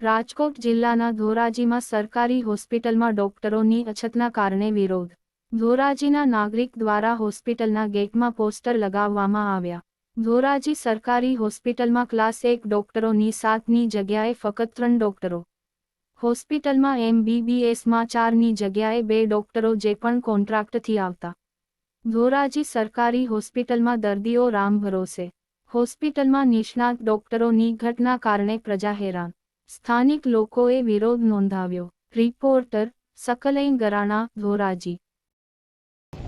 રાજકોટ જિલ્લાના ધોરાજીમાં સરકારી હોસ્પિટલમાં ડોક્ટરોની અછતના કારણે વિરોધ. ધોરાજીના નાગરિક દ્વારા હોસ્પિટલના ગેટમાં પોસ્ટર લગાવવામાં આવ્યા. ધોરાજી સરકારી હોસ્પિટલમાં ક્લાસ એક ડોક્ટરોની સાતની જગ્યાએ ફક્ત ત્રણ ડોક્ટરો હોસ્પિટલમાં એમબીબીએસમાં ચારની જગ્યાએ બે ડોક્ટરો જે પણ કોન્ટ્રાક્ટથી આવતા. ધોરાજી સરકારી હોસ્પિટલમાં દર્દીઓ રામ ભરોસે. હોસ્પિટલમાં નિષ્ણાત ડોક્ટરોની ઘટના કારણે પ્રજા હેરાન. સ્થાનિક લોકોએ વિરોધ નોંધાવ્યો. રિપોર્ટર સકલૈન ગરાણા ધોરાજી.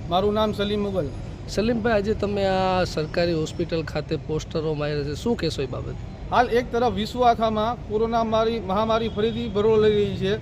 મારું નામ સલીમ મુગલ. સલીમભાઈ આજે તમે આ સરકારી હોસ્પિટલ ખાતે પોસ્ટરો માર્યા છે. શું કહેશો એ બાબત? હાલ એક તરફ વિશ્વ આખામાં કોરોના મારી મહામારી ફરીથી ભરો લઈ રહી છે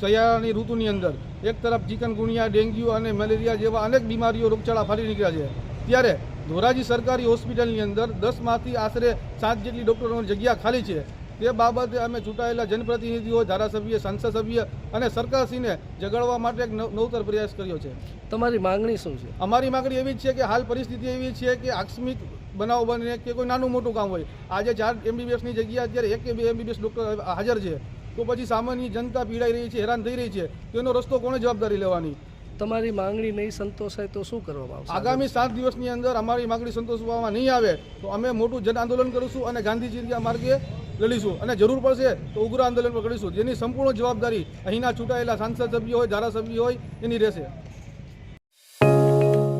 શિયાળાની ઋતુની અંદર. એક તરફ ચિકનગુનિયા ડેન્ગ્યુ અને મેલેરિયા જેવા અનેક બીમારીઓ રોગચાળા ફાટી નીકળ્યા છે. ત્યારે ધોરાજી સરકારી હોસ્પિટલની અંદર દસમાંથી આશરે સાત જેટલી ડૉક્ટરોની જગ્યા ખાલી છે. તે બાબતે અમે ચૂંટાયેલા જનપ્રતિનિધિઓ ધારાસભ્ય સંસદ સભ્ય અને સરકારશ્રીને જગાડવા માટે એક નવ- નવતર પ્રયાસ કર્યો છે. તમારી માંગણી શું છે? અમારી માંગણી એવી જ છે કે હાલ પરિસ્થિતિ એવી છે કે આકસ્મિક બનાવ બને કે કોઈ નાનું મોટું કામ હોય. આજે ચાર એમબીબીએસની જગ્યાએ અત્યારે એક કે બે એમબીબીએસ ડૉક્ટર હાજર છે. તો પછી સામાન્ય જનતા પીડાઈ રહી છે હેરાન થઈ રહી છે. તો એનો રસ્તો કોને જવાબદારી લેવાની? તમારી માંગણી નહીં સંતોષાય તો શું કરવામાં આવશે? આગામી સાત દિવસની અંદર અમારી માંગણી સંતોષવામાં નહીં આવે તો અમે મોટું જન આંદોલન કરીશું અને ગાંધીજીના માર્ગે લડીશું. અને જરૂર પડશે તો ઉગ્ર આંદોલન પર કરીશું જેની સંપૂર્ણ જવાબદારી અહીંના ચૂંટાયેલા સાંસદ સભ્ય હોય ધારાસભ્ય હોય એની રહેશે.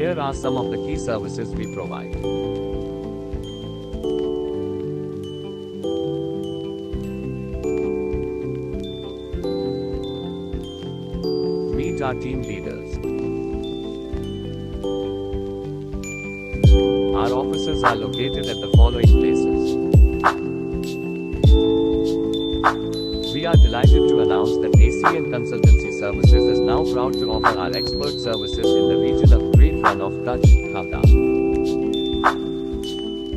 Here are some of the key services we provide. Meet our team leaders. Our offices are located at the following places. We are delighted to announce that ACN Consultancy Services is now proud to offer our expert services in the region of Great Run of Kutch, Khavda.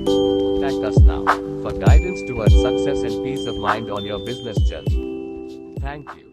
Contact us now for guidance towards success and peace of mind on your business journey. Thank you.